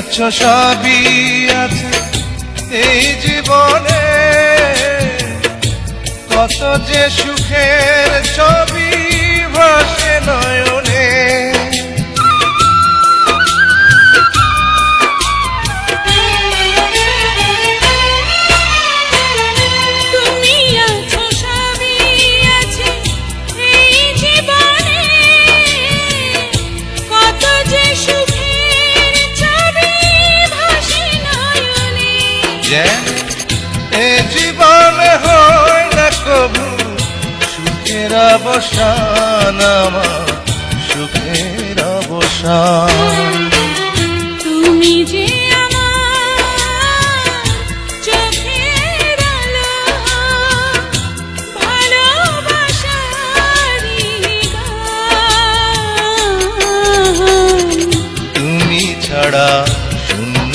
আছো সবই আছে এই জীবনে। কত যে সুখের ছবি ভাসে এ জীবনে হয় না কবু সুখের অবসান আমার সুখের অবসান। তুমি যে আমার ছাড়া শূন্য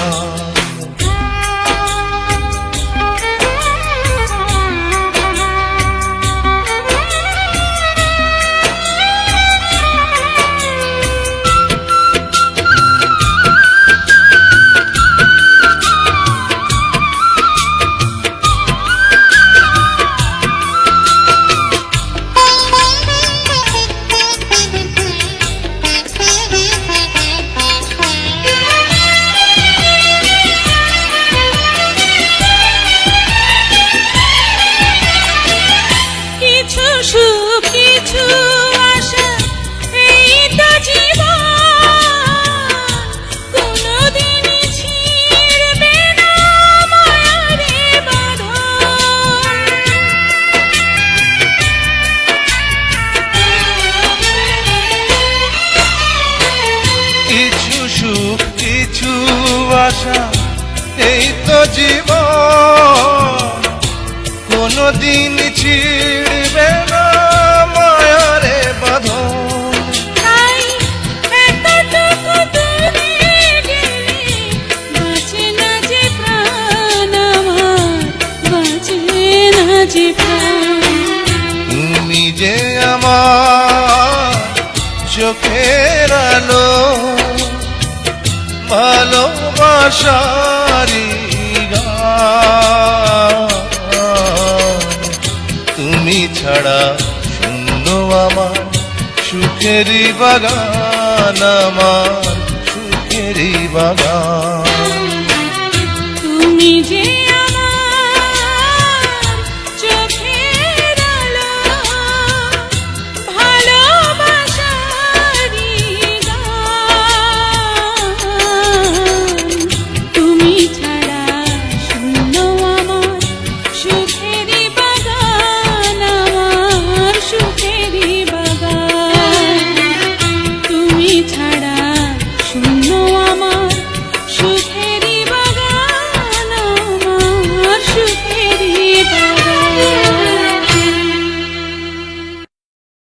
কিছু আশা এই তো জীবন। কোনদিন ছিড়বে না মায়ারে বাঁধন। তুমি যে আমার চোখের আলো ভালোবাসারি তুমি ছাড়া শূন্য আমার সুখেরই বাগান আমার সুখেরই বাগান। তুমি যে